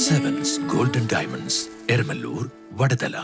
Golden diamonds Eramallur Vadathala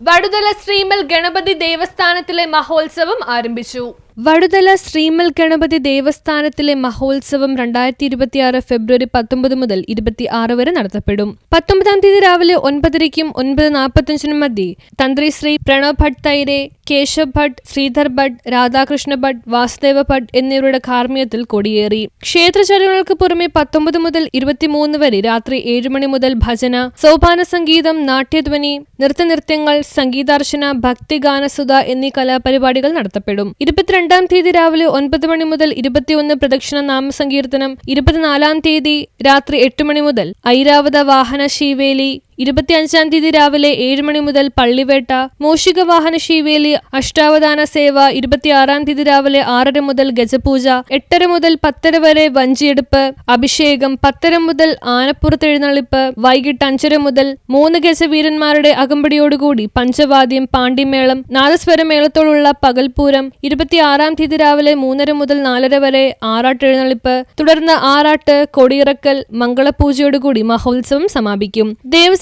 Vaduthala ശ്രീമൽ Ganapathi ദേവസ്ഥാനത്തിലെ മഹോത്സവം ആരംഭിച്ചു. വടുതല ശ്രീമൽ ഗണപതി ദേവസ്ഥാനത്തിലെ മഹോത്സവം രണ്ടായിരത്തി ഇരുപത്തിയാറ് ഫെബ്രുവരി പത്തൊമ്പത് മുതൽ ഇരുപത്തി ആറ് വരെ നടത്തപ്പെടും. പത്തൊമ്പതാം തീയതി രാവിലെ ഒൻപതരയ്ക്കും ഒൻപത് നാൽപ്പത്തഞ്ചിനും മധ്യേ തന്ത്രി ശ്രീ പ്രണവ് ഭട്ട് തൈരെ കേശവ് ഭട്ട് ശ്രീധർ ഭട്ട് രാധാകൃഷ്ണ ഭട്ട് വാസുദേവ ഭട്ട് എന്നിവരുടെ കാർമ്മ്യത്തിൽ കൊടിയേറി. ക്ഷേത്ര ചടങ്ങുകൾക്ക് പുറമെ പത്തൊമ്പത് മുതൽ ഇരുപത്തിമൂന്ന് വരെ രാത്രി ഏഴ് മണി മുതൽ ഭജന സോപാന സംഗീതം നാട്യധ്വനി നൃത്തനൃത്യങ്ങൾ സംഗീതാർച്ചന ഭക്തിഗാനസുധ എന്നീ കലാപരിപാടികൾ നടത്തപ്പെടും. ഇരുപത്തിരണ്ടാം തീയതി രാവിലെ ഒൻപത് മണി മുതൽ ഇരുപത്തിയൊന്ന് പ്രദക്ഷിണ നാമസങ്കീർത്തനം ഇരുപത്തിനാലാം തീയതി രാത്രി എട്ട് മണി മുതൽ ഐരാവത വാഹന ശീവേലി ഇരുപത്തിയഞ്ചാം തീയതി രാവിലെ ഏഴ് മണി മുതൽ പള്ളിവേട്ട മൂഷിക വാഹന ശീവേലി അഷ്ടാവധാന സേവ ഇരുപത്തിയാറാം തീയതി രാവിലെ ആറര മുതൽ ഗജപൂജ എട്ടര മുതൽ പത്തര വരെ വഞ്ചിയെടുപ്പ് അഭിഷേകം പത്തര മുതൽ ആനപ്പുറത്തെഴുന്നള്ളിപ്പ് വൈകിട്ട് അഞ്ചര മുതൽ മൂന്ന് ഗജവീരന്മാരുടെ അകമ്പടിയോടുകൂടി പഞ്ചവാദ്യം പാണ്ഡിമേളം നാദസ്വരമേളത്തോടുള്ള പകൽപൂരം ഇരുപത്തിയാറാം തീയതി രാവിലെ മൂന്നര മുതൽ നാലര വരെ ആറാട്ട് എഴുന്നള്ളിപ്പ് തുടർന്ന് ആറാട്ട് കൊടിയിറക്കൽ മംഗളപൂജയോടുകൂടി മഹോത്സവം സമാപിക്കും.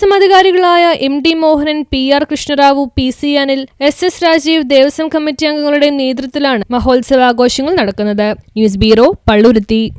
Devaswom അധികാരികളായ M D Mohanan P R Krishnarao P C Anil S S Rajeev Devaswom committee അംഗങ്ങളുടെ നേതൃത്വത്തിലാണ് മഹോത്സവാഘോഷങ്ങൾ നടക്കുന്നത്. News bureau Palluruthy.